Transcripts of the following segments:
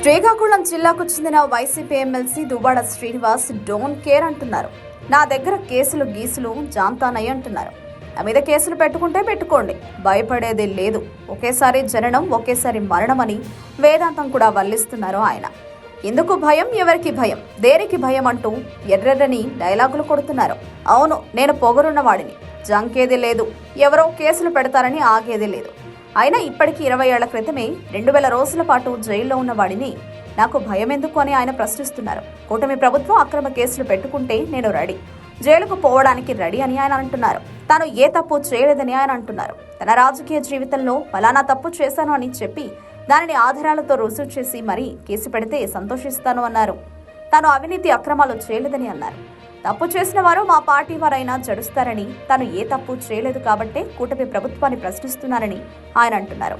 శ్రీకాకుళం జిల్లాకు చెందిన YCP MLC Duvvada Srinivas don't care అంటున్నారు. నా దగ్గర కేసులు గీసులు జాంతానయ్య అంటున్నారు. నా మీద కేసులు పెట్టుకుంటే పెట్టుకోండి. భయపడేది లేదు. ఒకేసారి జననం ఒకేసారి మరణం అని వేదాంతం కూడా వల్లిస్తున్నారు ఆయన. ఎందుకు భయం? ఎవరికి భయం? దేనికి భయం? అంటూ ఎర్రెర్రని డైలాగులు కొడుతున్నారు. అవును నేను పొగరున్న వాడిని జంకేది లేదు. ఎవరో కేసులు పెడతారని ఆగేది లేదు. అయినా ఇప్పటికి ఇరవై ఏళ్ళ క్రితమే రెండు వేల రోజుల పాటు జైల్లో ఉన్న వాడిని నాకు భయం ఎందుకు అని ఆయన ప్రశ్నిస్తున్నారు. కూటమి ప్రభుత్వం అక్రమ కేసులు పెట్టుకుంటే నేను రెడీ. జైలుకు పోవడానికి రెడీ అని ఆయన అంటున్నారు. తాను ఏ తప్పు చేయలేదని ఆయన అంటున్నారు. తన రాజకీయ జీవితంలో ఫలానా తప్పు చేశాను అని చెప్పి దానిని ఆధారాలతో రుజువు చేసి మరీ కేసు పెడితే సంతోషిస్తాను అన్నారు. తాను అవినీతి అక్రమాలు చేయలేదని అన్నారు. తప్పు చేసిన వారు మా పార్టీ వారైనా జడుస్తారని తాను ఏ తప్పు చేయలేదు కాబట్టే కూటమి ప్రభుత్వాన్ని ప్రశ్నిస్తున్నారని ఆయన అంటున్నారు.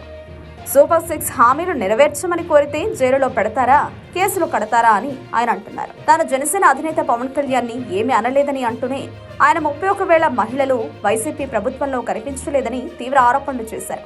సూపర్ సిక్స్ హామీలు నెరవేర్చమని కోరితే జైలులో పెడతారా కేసులు కడతారా అని ఆయన అంటున్నారు. తాను జనసేన అధినేత పవన్ కళ్యాణ్ని ఏమీ అనలేదని అంటూనే ఆయన ముప్పై ఒక వేల మహిళలు వైసీపీ ప్రభుత్వంలో కనిపించలేదని తీవ్ర ఆరోపణలు చేశారు.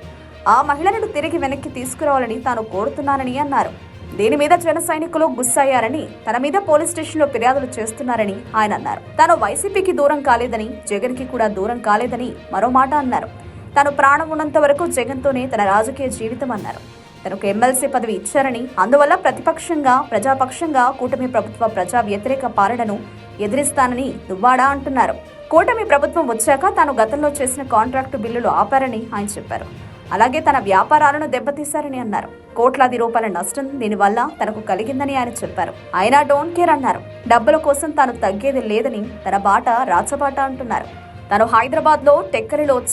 ఆ మహిళలను తిరిగి వెనక్కి తీసుకురావాలని తాను కోరుతున్నానని అన్నారు. దీని మీద జన సైనికులు గుస్సయ్యారని తన మీద పోలీస్ స్టేషన్లో ఫిర్యాదులు చేస్తున్నారని ఆయన అన్నారు. తాను వైసీపీకి దూరం కాలేదని జగన్కి కూడా దూరం కాలేదని మరో మాట అన్నారు. తాను ప్రాణం ఉన్నంత వరకు జగన్తోనే తన రాజకీయ జీవితం అన్నారు. తనకు ఎమ్మెల్సీ పదవి ఇచ్చారని అందువల్ల ప్రతిపక్షంగా ప్రజాపక్షంగా కూటమి ప్రభుత్వ ప్రజా వ్యతిరేక పాలనను ఎదిరిస్తానని దువ్వాడా అంటున్నారు. కూటమి ప్రభుత్వం వచ్చాక తాను గతంలో చేసిన కాంట్రాక్టు బిల్లులు ఆపారని ఆయన చెప్పారు. అలాగే తన వ్యాపారాలను దెబ్బతీశారని అన్నారు. కోట్లాది రూపాయల నష్టం దీనివల్ల తనకు కలిగిందని ఆయన చెప్పారు. అయినా డోంట్ కేర్ అన్నారు. డబ్బుల కోసం తాను తగ్గేది లేదని తన బాట రాచబాట అంటున్నారు. తను హైదరాబాద్లో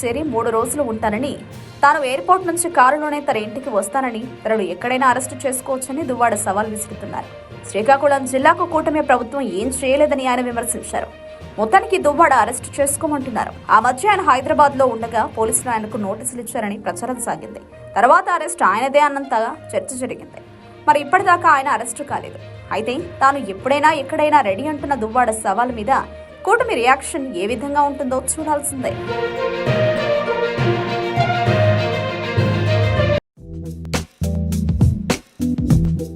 చేరి మూడు రోజులు ఉంటానని తాను ఎయిర్పోర్ట్ నుంచి కారులోనే తన ఇంటికి వస్తానని తనను ఎక్కడైనా అరెస్టు చేసుకోవచ్చని దువ్వాడ సవాల్ విసురుతున్నారు. శ్రీకాకుళం జిల్లాకు కూటమి ప్రభుత్వం ఏం చేయలేదని ఆయన విమర్శించారు. మొత్తానికి దువ్వాడ అరెస్ట్ చేసుకోమంటున్నారు. ఆ మధ్య ఆయన హైదరాబాద్లో ఉండగా పోలీసులు ఆయనకు నోటీసులు ఇచ్చారని ప్రచారం సాగింది. తర్వాత అరెస్ట్ ఆయనదే అన్నంతగా చర్చ జరిగింది. మరి ఇప్పటిదాకా ఆయన అరెస్టు కాలేదు. అయితే తాను ఎప్పుడైనా ఎక్కడైనా రెడీ అంటున్న దువ్వాడ సవాల్ మీద కూటమి రియాక్షన్ ఏ విధంగా ఉంటుందో చూడాల్సిందే.